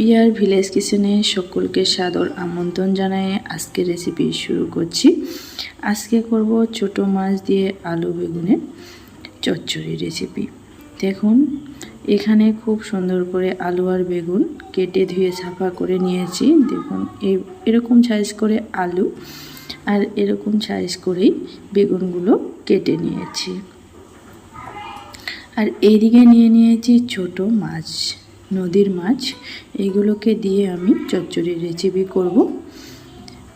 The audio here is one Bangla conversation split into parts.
পিয়ার ভিলেজ কিচেনে সকলকে সাদর আমন্ত্রণ জানাই আজকে রেসিপি শুরু করছি। আজকে করব ছোট মাছ দিয়ে আলু বেগুনের চচ্চড়ি রেসিপি দেখুন, এখানে খুব সুন্দর করে আলু আর বেগুন কেটে ধুয়ে সাফা করে নিয়েছি। দেখুন এরকম সাইজ করে আলু আর এরকম সাইজ করেই বেগুনগুলো কেটে নিয়েছি। আর এইদিকে নিয়ে নিয়েছি ছোট মাছ। নদীর মাছ এইগুলোকে দিয়ে আমি চচ্চড়ির রেসিপি করব।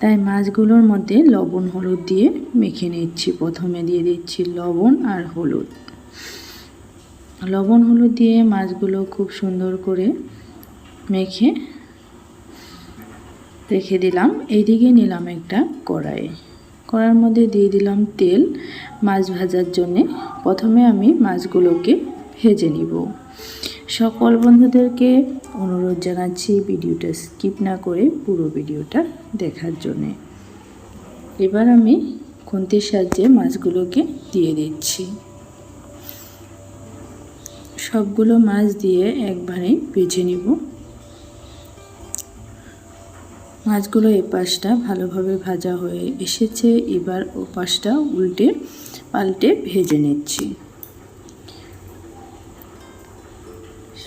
তাই মাছগুলোর মধ্যে লবণ, হলুদ দিয়ে মেখে নিচ্ছি। প্রথমে দিয়ে দিচ্ছি লবণ আর হলুদ। লবণ, হলুদ দিয়ে মাছগুলো খুব সুন্দর করে মেখে রেখে দিলাম। এইদিকে নিলাম একটা কড়াই। কড়ার মধ্যে দিয়ে দিলাম তেল মাছ ভাজার জন্যে। প্রথমে আমি মাছগুলোকে ভেজে নিব। সকল বন্ধুদেরকে অনুরোধ জানাচ্ছি ভিডিওটা স্কিপ না করে পুরো ভিডিওটা দেখার জন্যে। এবার আমি খুন্তির সাহায্যে মাছগুলোকে দিয়ে দিচ্ছি। সবগুলো মাছ দিয়ে একবারে ভেজে নিব। মাছগুলো এ পাশটা ভালোভাবে ভাজা হয়ে এসেছে। এবার ও পাশটা উল্টে পাল্টে ভেজে নিচ্ছি।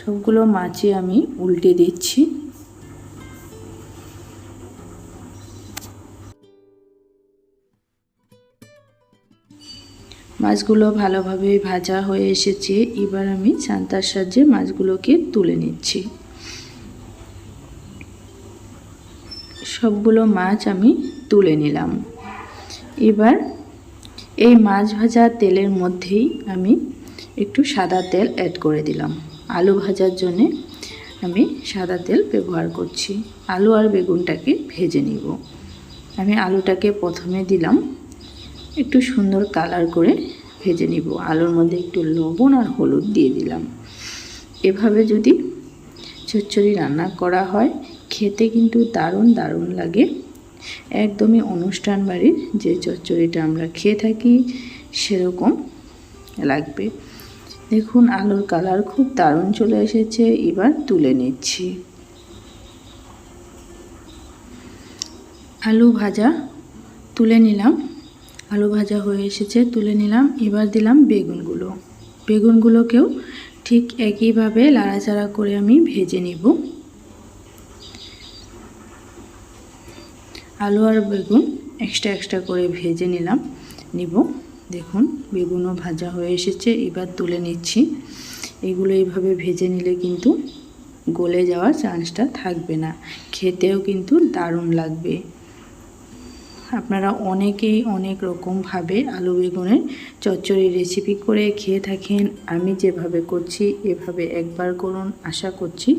সবগুলো মাছই আমি উল্টে দিচ্ছি। মাছগুলো ভালোভাবে ভাজা হয়ে এসেছে। এবার আমি ছান্তার সাহায্যে মাছগুলোকে তুলে নিচ্ছি। সবগুলো মাছ আমি তুলে নিলাম। এবার এই মাছ ভাজা তেলের মধ্যেই আমি একটু সাদা তেল অ্যাড করে দিলাম। আলু ভাজার জন্যে আমি সাদা তেল ব্যবহার করছি। আলু আর বেগুনটাকে ভেজে নিব। আমি আলুটাকে প্রথমে দিলাম। একটু সুন্দর কালার করে ভেজে নিব। আলুর মধ্যে একটু লবণ আর হলুদ দিয়ে দিলাম। এভাবে যদি চচ্চড়ি রান্না করা হয়, খেতে কিন্তু দারুণ দারুণ লাগে। একদমই অনুষ্ঠান বাড়ির যে চচ্চড়িটা আমরা খেয়ে থাকি, সেরকম লাগবে। দেখুন, আলুর কালার খুব দারুণ চলে এসেছে। এবার তুলে নিচ্ছি। আলু ভাজা তুলে নিলাম। আলু ভাজা হয়ে এসেছে, তুলে নিলাম। এবার দিলাম বেগুনগুলো। বেগুনগুলোকেও ঠিক একইভাবে লাড়াচাড়া করে আমি ভেজে নিব। আলু আর বেগুন এক্সট্রা এক্সট্রা করে ভেজে নিলাম, নিব। দেখুন, বেগুনও ভাজা হয়ে এসেছে, এবার তুলে নিচ্ছি। এগুলো এইভাবে ভেজে নিলে কিন্তু গলে যাওয়ার চান্সটা থাকবে না। খেতেও কিন্তু দারুণ লাগবে। আপনারা অনেকেই অনেক রকমভাবে আলু বেগুনের চচ্চড়ি রেসিপি করে খেয়ে থাকেন। আমি যেভাবে করছি, এভাবে একবার করুন, আশা করছি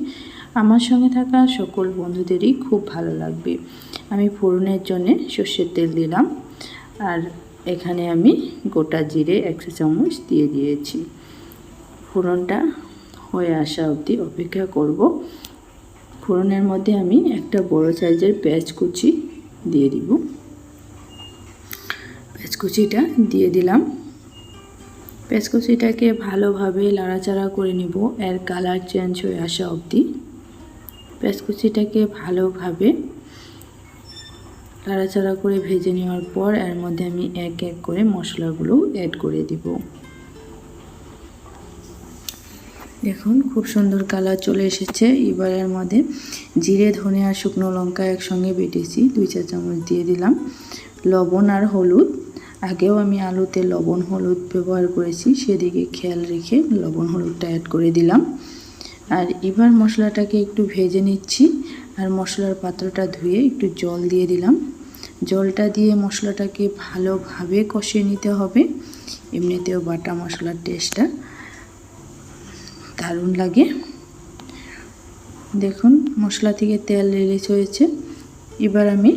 আমার সঙ্গে থাকা সকল বন্ধুদেরই খুব ভালো লাগবে। আমি ফোড়নের জন্যে সর্ষের তেল দিলাম। আর এখানে আমি গোটা জিরে একশো চামচ দিয়ে দিয়েছি। ফোড়নটা হয়ে আসা অবধি অপেক্ষা করব। ফোড়নের মধ্যে আমি একটা বড় সাইজের পেঁয়াজ কুচি দিয়ে দিব। পেঁয়াজ কুচিটা দিয়ে দিলাম। পেঁয়াজ কুচিটাকে ভালোভাবে লাড়াচাড়া করে নিব। এর কালার চেঞ্জ হয়ে আসা অবধি। পেঁয়াজ কুচিটাকে ভালোভাবে নাড়াচাড়া করে ভেজে নেওয়ার পর এর মধ্যে আমি এক এক করে মশলাগুলো অ্যাড করে দিব। দেখুন, খুব সুন্দর কালার চলে এসেছে। এবার এর মধ্যে জিরে, ধনে আর শুকনো লঙ্কা একসঙ্গে বেটেছি। দুই চা চামচ দিয়ে দিলাম। লবণ আর হলুদ। আগেও আমি আলুতে লবণ, হলুদ ব্যবহার করেছি। সেদিকে খেয়াল রেখে লবণ, হলুদটা অ্যাড করে দিলাম। আর এবার মশলাটাকে একটু ভেজে নিচ্ছি। আর মশলার পাত্রটা ধুয়ে একটু জল দিয়ে দিলাম। জলটা দিয়ে মশলাটাকে ভালোভাবে কষিয়ে নিতে হবে। এমনিতেও বাটা মশলার টেস্টটা দারুণ লাগে। দেখুন, মশলা থেকে তেল রিলিজ হয়েছে। এবার আমি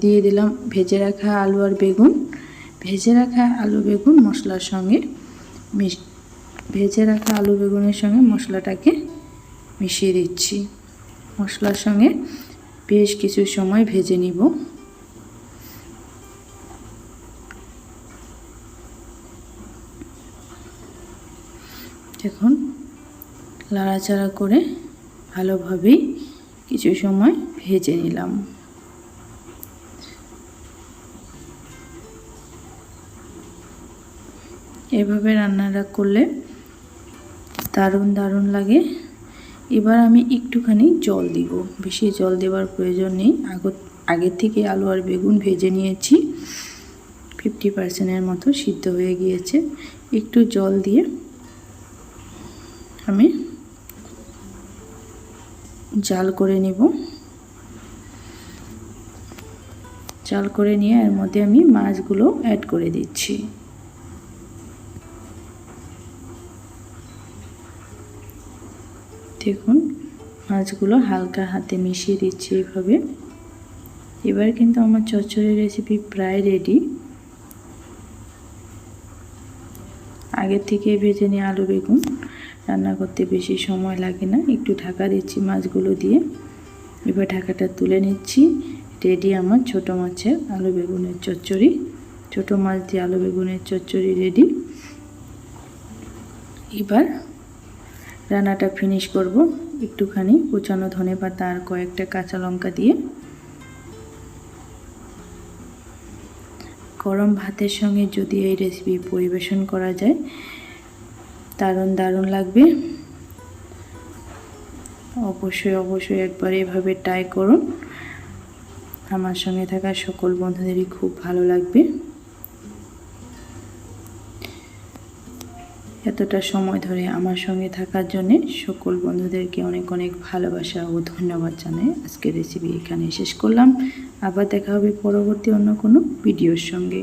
দিয়ে দিলাম ভেজে রাখা আলু আর বেগুন। ভেজে রাখা আলু বেগুন মশলার সঙ্গে মিশ ভেজে রাখা আলু বেগুনের সঙ্গে মশলাটাকে মিশিয়ে দিচ্ছি। মশলার সঙ্গে বেশ কিছু সময় ভেজে নিব। দেখুন লাড়াচাড়া করে ভালোভাবেই কিছু সময় ভেজে নিলাম। এভাবে রান্নাটা করলে দারুণ দারুণ লাগে। এবার আমি একটুখানি জল দিব। বেশি জল দেওয়ার প্রয়োজন নেই। আগত আগের থেকে আলু আর বেগুন ভেজে নিয়েছি। ফিফটি পার্সেন্টের মতো সিদ্ধ হয়ে গিয়েছে। একটু জল দিয়ে আমি জাল করে নিব। জাল করে নিয়ে এর মধ্যে আমি মাছগুলো অ্যাড করে দিচ্ছি। দেখুন, মাছগুলো হালকা হাতে মিশিয়ে দিচ্ছি এভাবে এবার কিন্তু আমার চচ্চড়ি রেসিপি প্রায় রেডি আগের থেকে ভেজে নিয়ে আলু, বেগুন রান্না করতে বেশি সময় লাগে না। একটু ঢাকা দিচ্ছি মাছগুলো দিয়ে। এবার ঢাকাটা তুলে নিচ্ছি। রেডি আমার ছোট মাছের আলু বেগুনের চচ্চড়ি। ছোট মাছ দিয়ে আলু বেগুনের চচ্চড়ি রেডি। এবার রান্নাটা ফিনিশ করব। একটুখানি কুচানো ধনে পাতা আর কয়েকটা কাঁচা লঙ্কা দিয়ে। গরম ভাতের সঙ্গে যদি এই রেসিপি পরিবেশন করা যায় দারুণ দারুণ লাগবে। অবশ্যই অবশ্যই একবার এভাবে ট্রাই করুন। আমার সঙ্গে থাকা সকল বন্ধুদেরই খুব ভালো লাগবে। এতটা সময় ধরে আমার সঙ্গে থাকার জন্যে সকল বন্ধুদেরকে অনেক অনেক ভালোবাসা ও ধন্যবাদ জানাই। আজকের রেসিপি এখানে শেষ করলাম। আবার দেখা হবে পরবর্তী অন্য কোনো ভিডিওর সঙ্গে।